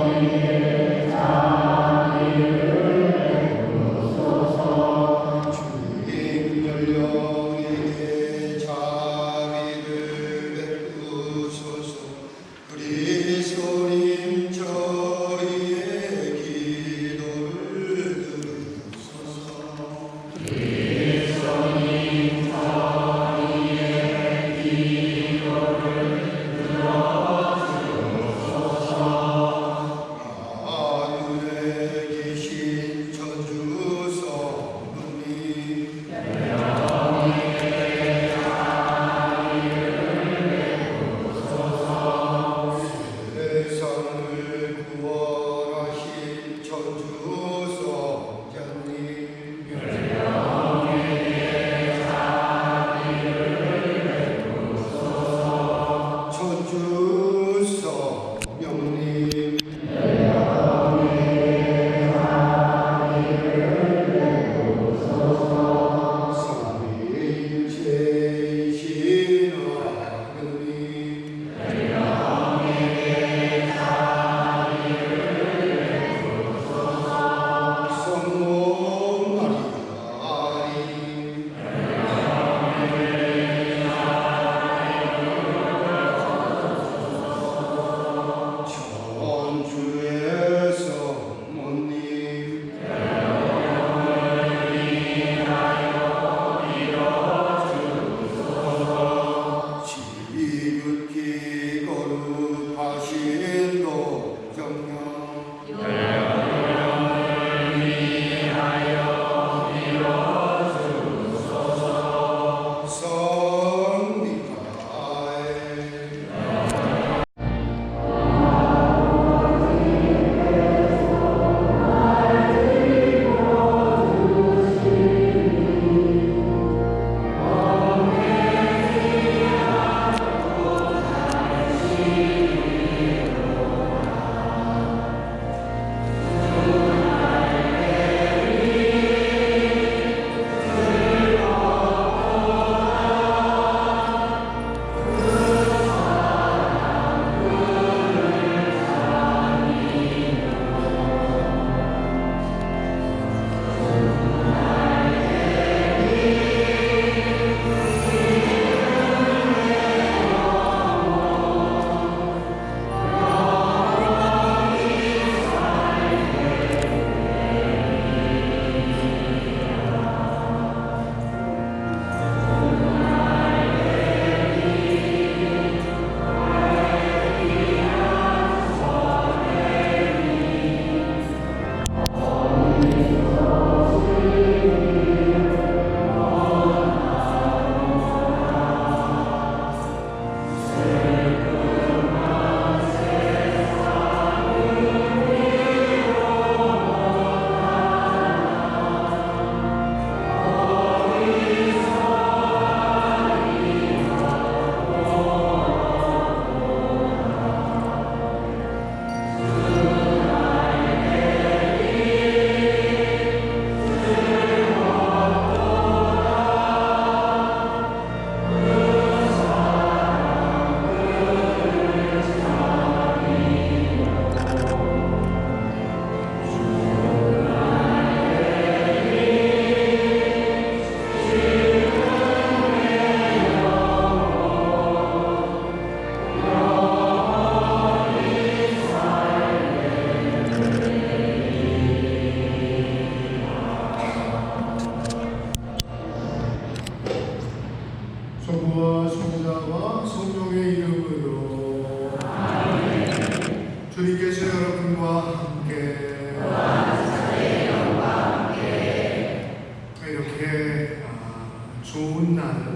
주님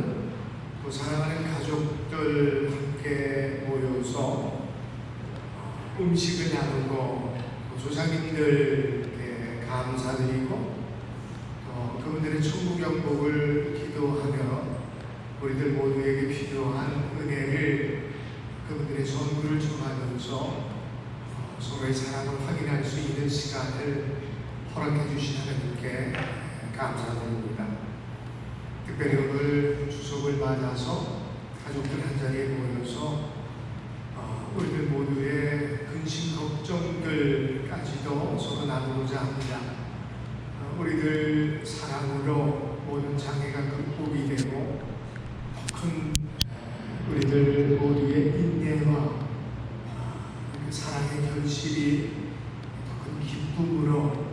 날, 또 사랑하는 가족들 함께 모여서 음식을 나누고 또 조상님들께 감사드리고 또 그분들의 천국 영복을 기도하며 우리들 모두에게 필요한 은혜를 그분들의 전부를 전하면서 어, 서로의 사랑을 확인할 수 있는 시간을 허락해 주신 하나님께 감사드립니다. 특별히 오늘 추석을 맞아서 가족들 한 자리에 모여서 어, 우리들 모두의 근심 걱정들까지도 서로 나누고자 합니다. 어, 우리들 사랑으로 모든 장애가 극복이 되고 큰 우리들 모두의 인내와 아, 그 사랑의 결실이 더 큰 기쁨으로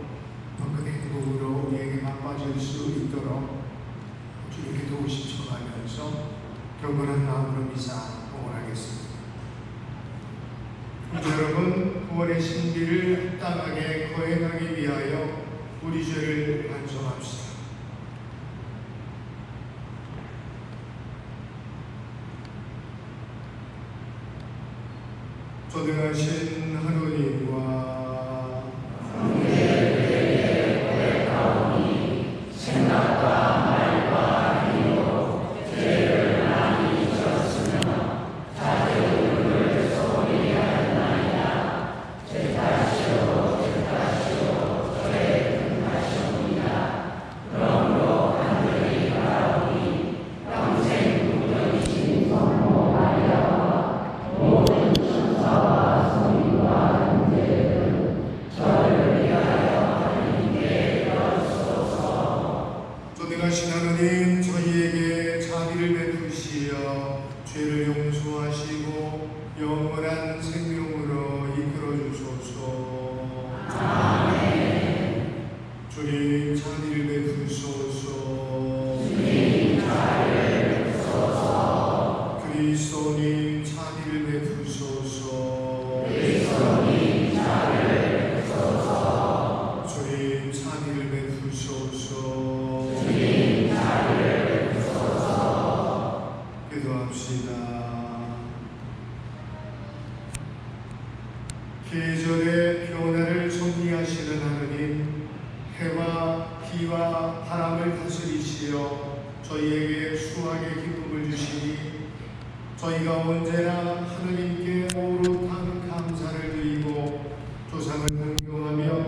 더 큰 행복으로 우리에게 맛봐질 수 있도록 주님께 도우심 청하면서 경건한 마음으로 미사 봉헌하겠습니다. 여러분 구원의 신비를 땅하게 거행하기 위하여 우리 죄를 반성합시다. 조등하신 주님 자비를 베푸소서. 계절의 변화를 섭리하시는 하느님, 해와 비와 바람을 다스리시어 저희에게 수확의 기쁨을 주시니 저희가 언제나 하느님께 오롯한 감사를 드리고 조상을 공경하며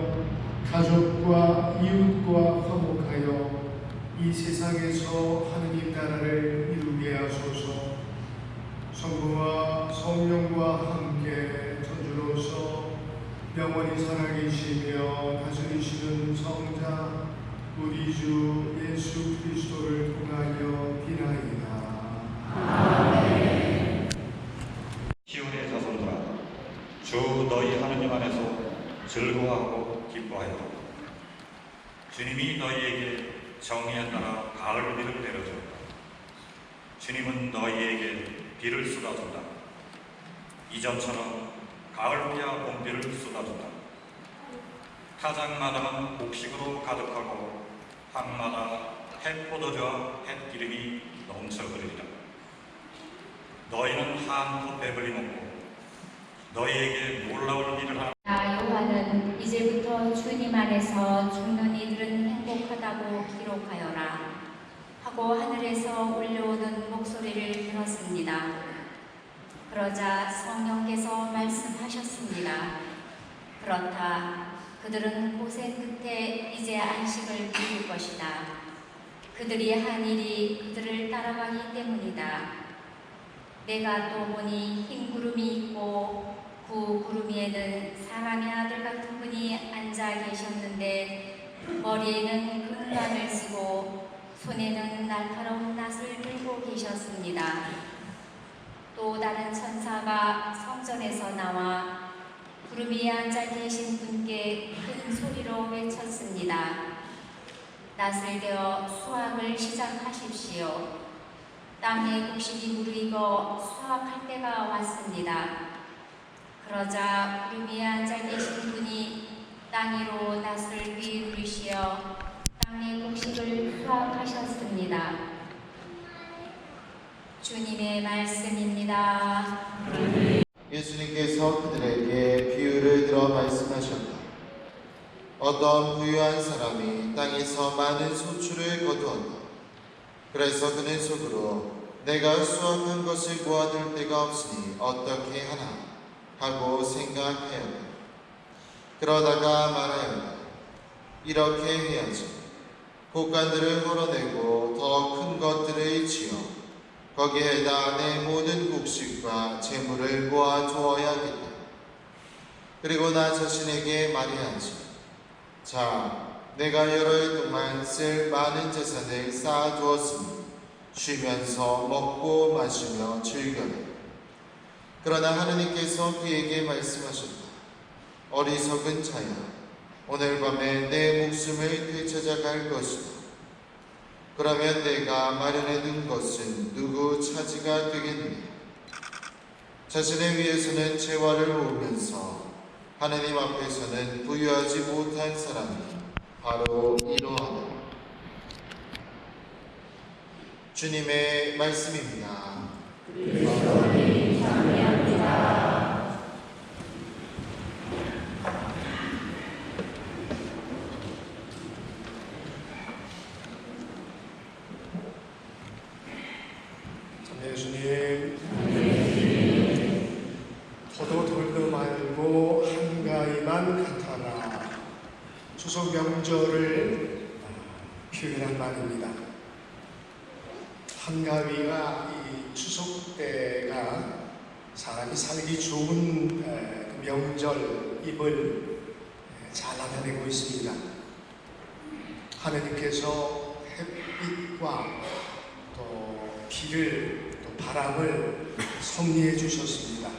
가족과 이웃과 화목하여 이 세상에서 하느님 나라를 이루게 하소서 성부와 성령과 함께 전주로서 영원히 살아계시며 다스리시는 성자 우리 주 예수 그리스도를 통하여 비나이다. 시온의 자손들아 주 너희 하느님 안에서 즐거워하고 기뻐하여. 주님이 너희에게 정의에 따라 가을 비를 내려준다 주님은 너희에게 비를 쏟아준다. 이전처럼 가을비와 봄비를 쏟아준다. 타작마당은 곡식으로 가득하고 항마다 햇포도주와 햇기름이 넘쳐 흐르리라. 너희는 한껏 배불리 먹고 너희에게 놀라운 일을 하는 나 요한은 이제부터 주님 안에서 죽는 이들은 행복하다고 기록하여라 하고 하늘에서 울려오는 목소리를 들었습니다. 그러자 성령께서 말씀하셨습니다. 그렇다. 그들은 고생 끝에 이제 안식을 누릴 것이다. 그들이 한 일이 그들을 따라가기 때문이다. 내가 또 보니 흰 구름이 있고 그 구름 위에는 사람의 아들 같은 분이 앉아 계셨는데 머리에는 금관을 쓰고 손에는 날카로운 낫을 들고 계셨습니다. 또 다른 천사가 성전에서 나와 구름 위에 앉아 계신 분께 큰 소리로 외쳤습니다. 낫을 대어 수확을 시작하십시오. 땅에 곡식이 무르익어 수확할 때가 왔습니다. 그러자 구름 위에 앉아 계신 분이 땅 위로 낫을 휘두르시어 땅의 곡식을 수확하셨습니다. 주님의 말씀입니다. 예수님께서 그들에게 비유를 들어 말씀하셨다. 어떤 부유한 사람이 땅에서 많은 소출을 거두었다. 그래서 그는 속으로 내가 수확한 것을 모아둘 데가 없으니 어떻게 하나 하고 생각하였다. 그러다가 말하였다. 이렇게 해야지. 곡간들을 헐어내고 더 큰 것들을 지어 거기에다 내 모든 곡식과 재물을 모아 두어야겠다. 그리고 나 자신에게 말해야지. 자, 내가 해 동안 쓸 많은 재산을 쌓아두었으니 쉬면서 먹고 마시며 즐겨라. 그러나 하느님께서 그에게 말씀하셨다. 어리석은 자야, 오늘 밤에 내 목숨을 되찾아갈 것이다. 그러면 내가 마련해 둔 것은 누구 차지가 되겠느냐? 자신을 위해서는 재화를 모으면서 하느님 앞에서는 부유하지 못한 사람이 바로 이러하다. 주님의 말씀입니다. 참 예수님 더도 덜도 말고 한가위만 같아라 추석 명절을 표현한 말입니다 한가위가 이 추석 때가 사람이 살기 좋은 에, 그 명절임을 에, 잘 나타내고 있습니다 하느님께서 햇빛과 또 비를 또 바람을 섭리해 주셨습니다.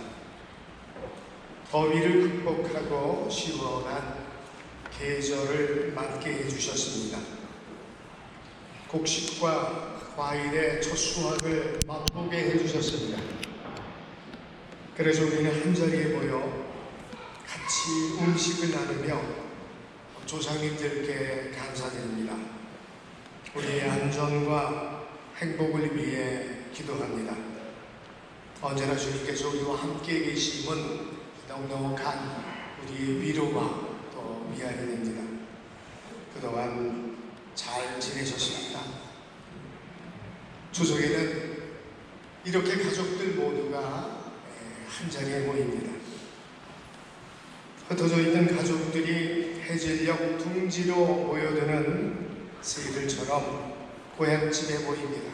더위를 극복하고 시원한 계절을 맞게 해 주셨습니다. 곡식과 과일의 첫 수확을 맛보게 해 주셨습니다. 그래서 우리는 한 자리에 모여 같이 음식을 나누며 조상님들께 감사드립니다. 우리의 안전과 행복을 위해 기도합니다. 언제나 주님께서 우리와 함께 계심은 넉넉한 우리의 위로와 또 위안이 됩니다. 그동안 잘 지내셨습니까? 추석에는 이렇게 가족들 모두가 한 자리에 모입니다. 흩어져 있는 가족들이 해질녘 둥지로 모여드는 새들처럼 고향집에 모입니다.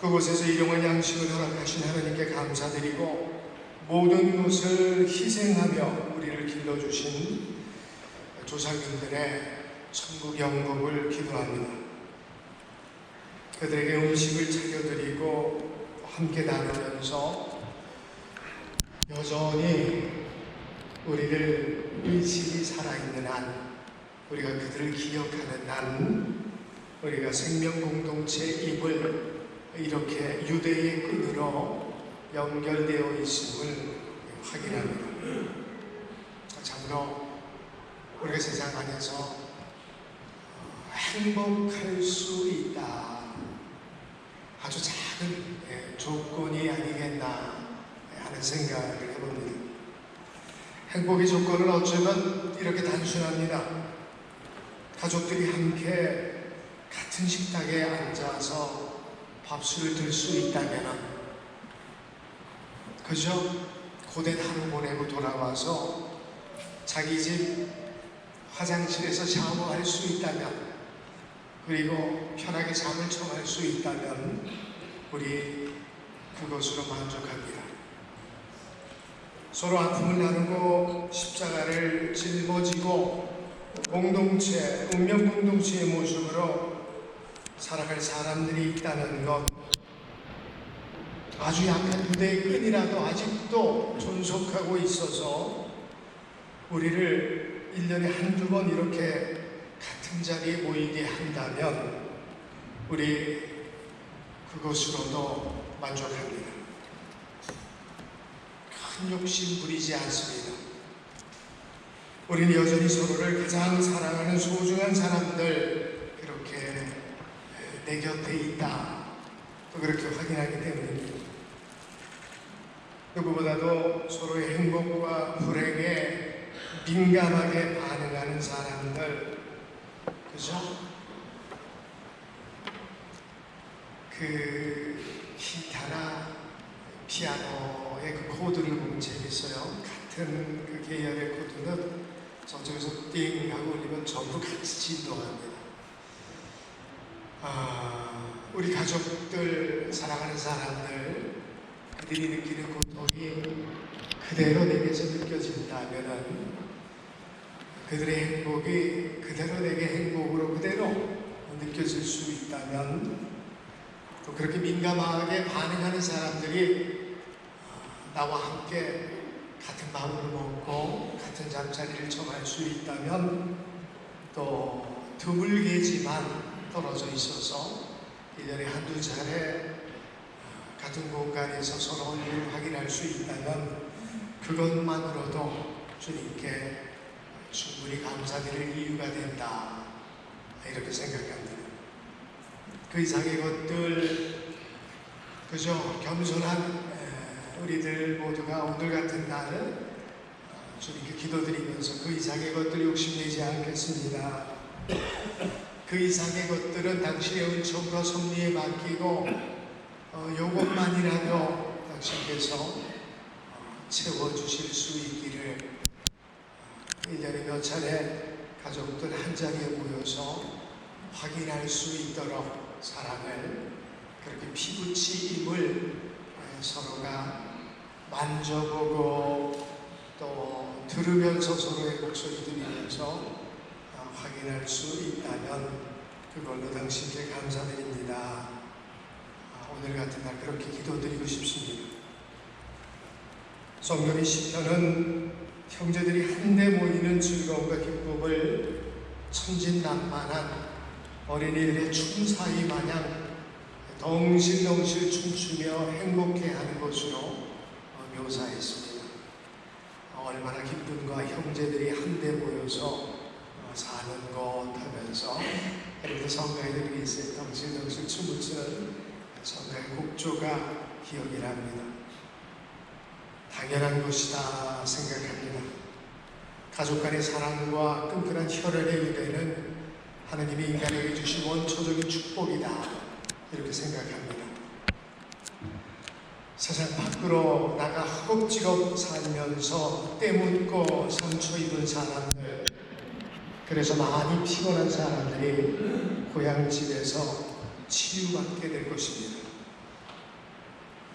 그곳에서 일용할 양식을 허락하신 하나님께 감사드리고 모든 것을 희생하며 우리를 길러주신 조상님들의 천국 영복을 기도합니다. 그들에게 음식을 차려드리고 함께 나누면서 여전히 우리를 의식이 살아있는 한 우리가 그들을 기억하는 한 우리가 생명 공동체임을 이렇게 유대의 끈으로 연결되어 있음을 확인합니다. 참으로 우리가 세상 안에서 행복할 수 있다. 아주 작은 예, 조건이 아니겠나 하는 생각을 해봅니다. 행복의 조건은 어쩌면 이렇게 단순합니다. 가족들이 함께 같은 식탁에 앉아서 밥술을 들 수 있다면 그저 고된 하루 보내고 돌아와서 자기 집 화장실에서 샤워할 수 있다면 그리고 편하게 잠을 청할 수 있다면 우리 그것으로 만족합니다. 서로 아픔을 나누고 십자가를 짊어지고 공동체, 운명 공동체의 모습으로 살아갈 사람들이 있다는 것 아주 약한 유대의 끈이라도 아직도 존속하고 있어서 우리를 1년에 한두 번 이렇게 같은 자리에 모이게 한다면 우리 그것으로도 만족합니다. 큰 욕심 부리지 않습니다. 우리는 여전히 서로를 가장 사랑하는 소중한 사람들 그렇게 내 곁에 있다. 또 그렇게 확인하기 때문입니다. 누구보다도 서로의 행복과 불행에 민감하게 반응하는 사람들, 그죠? 그 기타나 피아노의 그 코드를 보면 재밌어요. 같은 그 계열의 코드는 저쪽에서 띵 하고 올리면 전부 같이 진동합니다. 아, 우리 가족들, 사랑하는 사람들, 그들이 느끼는 고통이 그대로 내게서 느껴진다면은 그들의 행복이 그대로 내게 행복으로 그대로 느껴질 수 있다면 또 그렇게 민감하게 반응하는 사람들이 어, 나와 함께 같은 마음을 먹고 같은 잠자리를 정할 수 있다면 또 드물게지만 떨어져 있어서 1년에 한두 차례 어, 같은 공간에서 서로 얼굴을 확인할 수 있다면 그것만으로도 주님께 충분히 감사드릴 이유가 된다 이렇게 생각합니다. 그 이상의 것들 그저 겸손한 에, 우리들 모두가 오늘 같은 날 어, 주님께 기도드리면서 그 이상의 것들 욕심내지 않겠습니다. 그 이상의 것들은 당신의 은총과 섭리에 맡기고 어, 요것만이라도 당신께서 어, 채워주실 수 있기를 1년에 몇 차례 가족들 한 자리에 모여서 확인할 수 있도록 사랑을 그렇게 피부치 임을 에, 서로가 만져보고 또 들으면서 서로의 목소리 들으면서 어, 확인할 수 있다면 그걸로 당신께 감사드립니다. 아, 오늘 같은 날 그렇게 기도드리고 싶습니다. 성경의 시편은 형제들이 한데 모이는 즐거움과 기쁨을 천진난만한 어린이들의 춤사위 마냥 덩실덩실 춤추며 행복해하는 것으로 어, 묘사했습니다. 어, 얼마나 기쁨과 형제들이 한데 모여서 어, 사는 것 하면서 이렇게 성가이들이 있어요. 덩실덩실 춤을 추는 성가의 곡조가 기억이 납니다. 당연한 것이다 생각합니다. 가족 간의 사랑과 끈끈한 혈연의 의뢰는 하나님이 인간에게 주신 원초적인 축복이다 이렇게 생각합니다. 세상 밖으로 나가 허겁지겁 살면서 때묻고 상처 입은 사람들 그래서 많이 피곤한 사람들이 고향 집에서 치유받게 될 것입니다.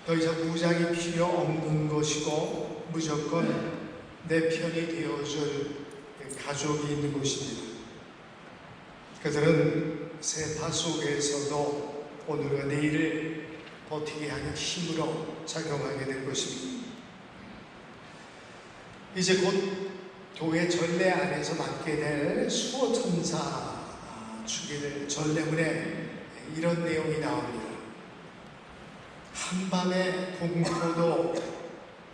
더 이상 무장이 필요 없는 것이고 무조건 내 편이 되어줄 가족이 있는 것입니다. 그들은 세파 속에서도 오늘과 내일을 버티게 하는 힘으로 작용하게 될 것입니다. 이제 곧 교회 전례 안에서 맡게 될 수호천사 될 전례문에 이런 내용이 나옵니다. 한밤의 공포도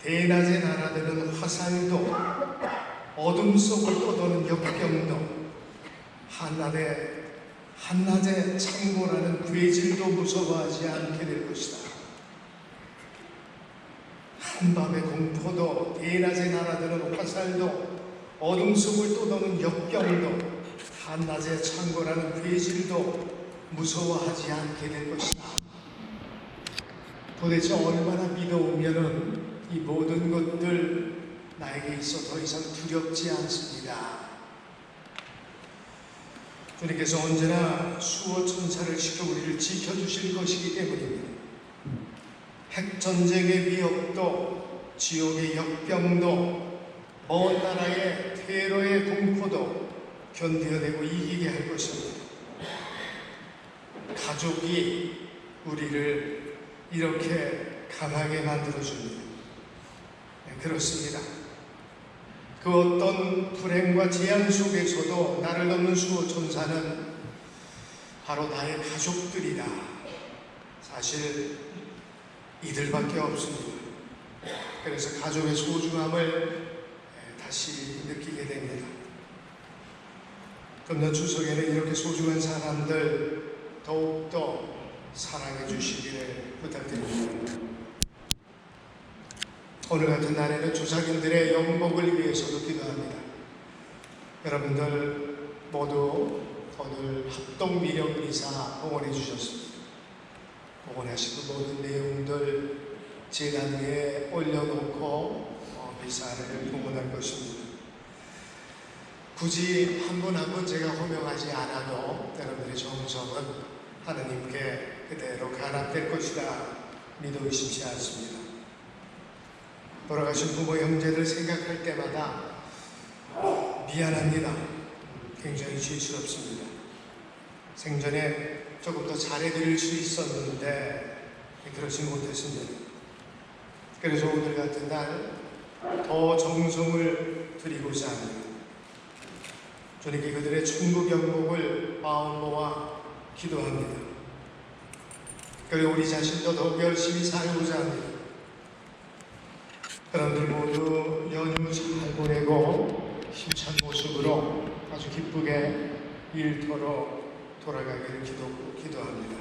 대낮에 날아드는 화살도 어둠 속을 떠도는 역병도 한낮에 한낮에 창고라는 괴질도 무서워하지 않게 될 것이다. 한밤의 공포도 대낮에 날아드는 화살도 어둠 속을 떠도는 역병도 한낮의 창고라는 괴질도 무서워하지 않게 될 것이다. 도대체 얼마나 믿어오면은 이 모든 것들 나에게 있어 더 이상 두렵지 않습니다. 주님께서 언제나 수호 천사를 시켜 우리를 지켜주실 것이기 때문입니다. 핵전쟁의 위협도 지옥의 역병도 먼 나라의 테러의 공포도 견뎌내고 이기게 할 것입니다. 가족이 우리를 이렇게 강하게 만들어줍니다. 네, 그렇습니다. 그 어떤 불행과 재앙 속에서도 나를 넘는 수호천사는 바로 나의 가족들이다. 사실 이들밖에 없습니다. 그래서 가족의 소중함을 다시 느끼게 됩니다. 금년 추석에는 이렇게 소중한 사람들 더욱더 사랑해 주시기를 부탁드립니다. 오늘 같은 날에는 조상님들의 영복을 위해서도 기도합니다. 여러분들 모두 오늘 합동 미력 미사 봉헌해 주셨습니다. 봉헌하시고 모든 내용들 재단 위에 올려놓고 어, 미사를 봉헌할 것입니다. 굳이 한 분 한 분 제가 호명하지 않아도 여러분들의 정성은 하느님께 그대로 가납될 것이다 믿어 의심치 않습니다. 돌아가신 부모 형제들 생각할 때마다 미안합니다. 굉장히 죄스럽습니다. 생전에 조금 더 잘해드릴 수 있었는데 그러지 못했습니다. 그래서 오늘 같은 날 더 정성을 드리고자 합니다. 주님께 그들의 천국 영목을 마음 모아 기도합니다. 그리고 우리 자신도 더욱 열심히 살고자 합니다. 여러분들 모두 연휴 잘 보내고 힘찬 모습으로 아주 기쁘게 일터로 돌아가기를 기도, 기도합니다.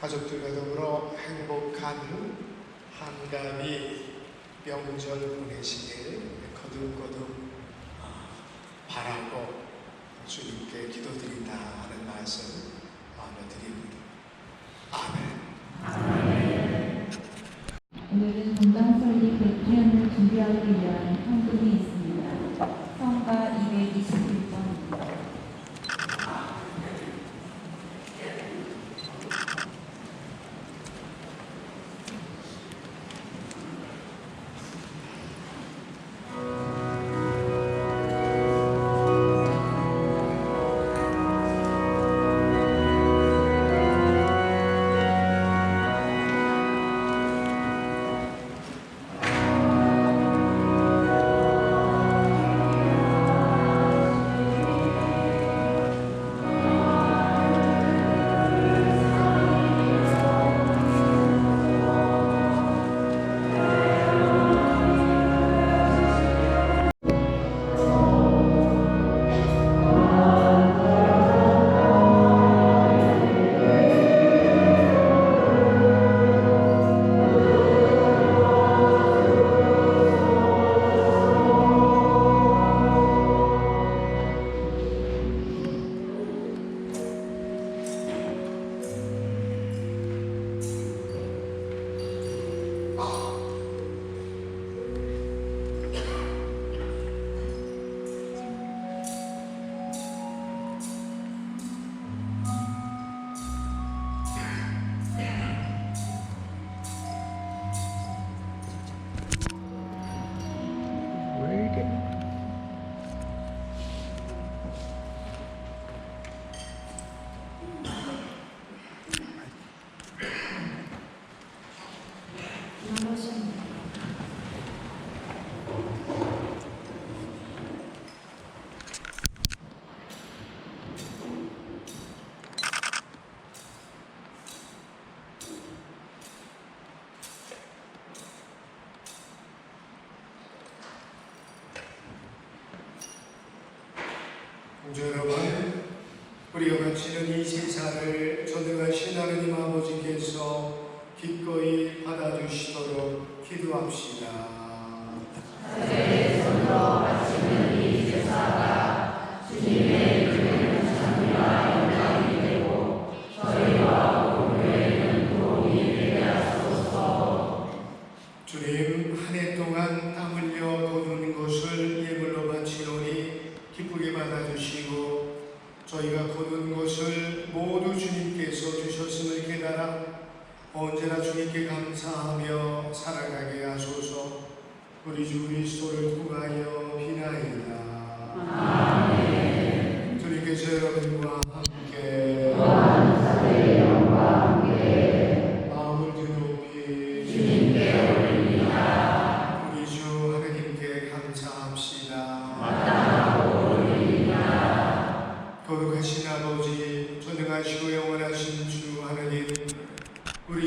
가족들과 더불어 행복한 한가위 명절 보내시길 거듭거듭 아, 바라고 주님께 기도드린다 하는 말씀 마음에 드립니다. 아멘.